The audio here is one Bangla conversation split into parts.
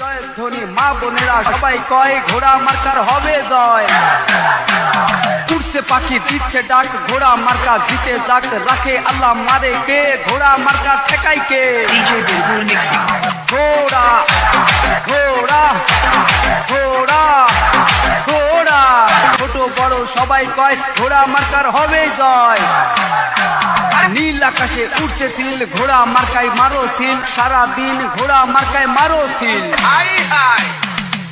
জয়ের ধ্বনি মা বোনেরা সবাই কয় ঘোড়া মার্কার হবে জয়। উঠছে পাখি দিচ্ছে ডাক ঘোড়া মার্কা জিতে যাক রাখে আল্লাহ মারে কে? ঘোড়া মার্কা ঠেকাই কে? ঘোড়া ঘোড়া। সবাই কয় ঘোড়া মার্কার হবে জয়। নীল আকাশে উঠছে সিল ঘোড়া মার্কায় মারো সিল সারা দিন ঘোড়া মার্কায় মারো সিল।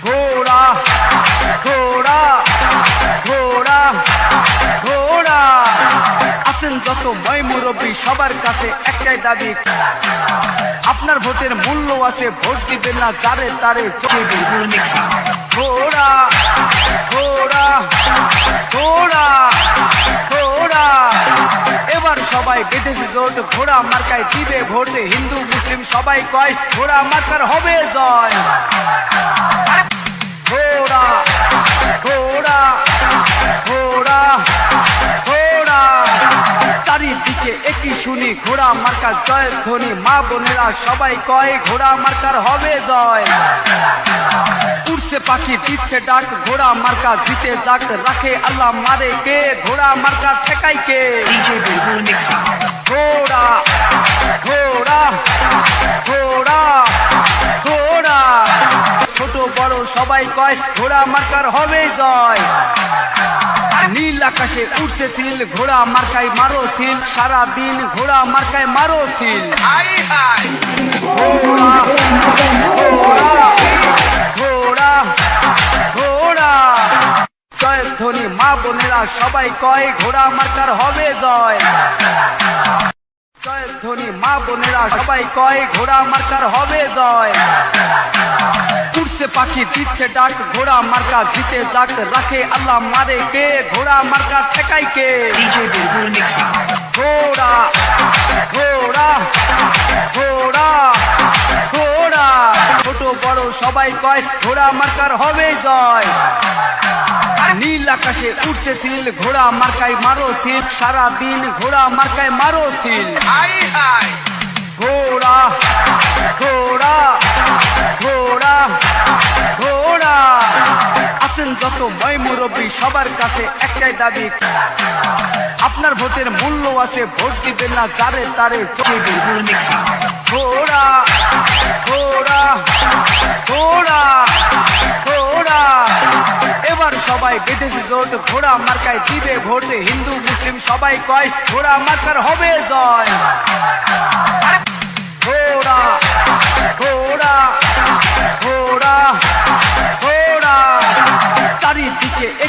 ঘোড়া ঘোড়া ঘোড়া ঘোড়া। আছেন যত ময় মুরব্বী সবার কাছে একটাই দাবি। আপনার ভোটের মূল্য আছে, ভোট দিবেন না, যারে তারে. ঘোড়া ঘোড়া ঘোড়া ঘোড়া। এবার সবাই বিদেশি জোট, ঘোড়া মার্কায় দিবে ভোট। হিন্দু, মুসলিম সবাই কয়, ঘোড়া মার্কার হবে জয়। ঘোড়া ঘোড়া ঘোড়া। একই শুনি, ঘোড়া মার্কার জয়ের ধ্বনি। মা বোনেরা সবাই কয়, ঘোড়া মার্কার হবে জয়। উঠছে পাখি, দিচ্ছে ডাক, ঘোড়া মার্কা জিতে যাক, রাখে আল্লাহ মারে কে? ঘোড়া মার্কা ঠেকাই কে. ঘোড়া ঘোড়া ঘোড়া ঘোড়া। ছোট বড় সবাই কয়, ঘোড়া মার্কার হবে জয়। নীল আকাশে উঠছে সিল ঘোড়া মার্কায় মারো সিল সারা দিন ঘোড়া মার্কায় মারো সিল। ঘোড়া ঘোড়া জয়ের ধ্বনি মা বোনেরা সবাই কয় ঘোড়া মার্কার হবে জয়। জয়ের ধ্বনি মা বোনেরা সবাই কয় ঘোড়া মার্কার হবে জয়। উঠছে পাখি দিচ্ছে ডাক ঘোড়া মার্কা জিতে যাক রাখে আল্লাহ মারে কে? ঘোড়া মার্কা ঠেকাই কে. ঘোড়া ঘোড়া ঘোড়া ঘোড়া। ছোট বড় সবাই কয় ঘোড়া মার্কার হবে জয়। নীল আকাশে উঠছে সিল ঘোড়া মার্কায় মারো সিল। সারা দিন ঘোড়া মার্কায় মারো সিল। ঘোড়া ঘোড়া। যত ময় মুরব্বী সবার কাছে একটাই দাবি, আপনার ভোটের মূল্য আছে, ভোট দিবেন না, যারে তারে. ঘোড়া ঘোড়া এবার সবাই বিদেশি জোট, ঘোড়া মার্কায় দিবে ভোট, হিন্দু, মুসলিম সবাই কয়, ঘোড়া মার্কার হবে জয় ঘোড়া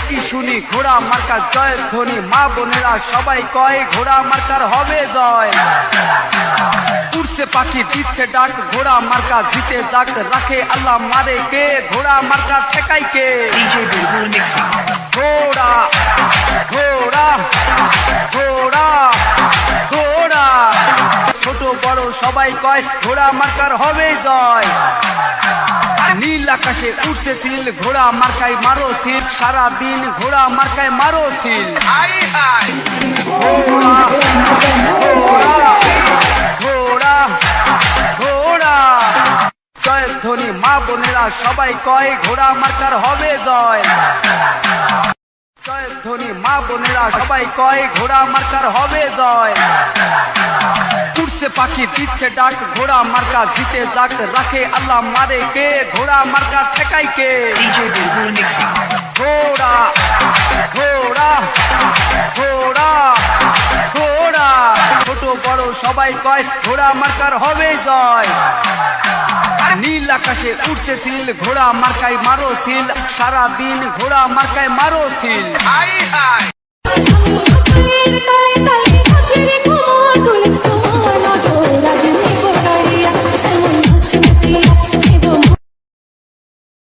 একই শুনি? ঘোড়া মার্কার জয়ের ধ্বনি। মা বোনেরা সবাই কয় ঘোড়া মার্কার হবে জয়। উঠছে পাখি দিচ্ছে ডাক ঘোড়া মার্কা জিতে যাক রাখে আল্লাহ মারে কে? ঘোড়া মার্কা ঠেকাই কে. ঘোড়া ঘোড়া ঘোড়া। সবাই কয়, ঘোড়া মার্কার হবে জয়। নীল আকাশে উঠছে সিল, ঘোড়া মার্কায় মারো সিল, সারা দিন ঘোড়া মার্কায় মারো সিল। ঘোড়া ঘোড়া ঘোড়া জয়ের ধ্বনি মা বোনেরা, সবাই কয়, ঘোড়া মার্কার হবে জয়। জয়ের ধ্বনি মা বোনেরা, সবাই কয়, ঘোড়া মার্কার হবে জয়। উঠছে পাখি দিচ্ছে ডাক ঘোড়া মার্কা জিতে যাক রাখে আল্লাহ মারে কে? ঘোড়া মার্কা ঠেকাই কে. ঘোড়া ঘোড়া ঘোড়া ঘোড়া। ছোট বড় সবাই কয় ঘোড়া মার্কার হবে জয়। নীল আকাশে উঠছে সিল ঘোড়া মার্কায় মারো সিল। সারা দিন ঘোড়া মার্কায় মারো সিল। তাই তাই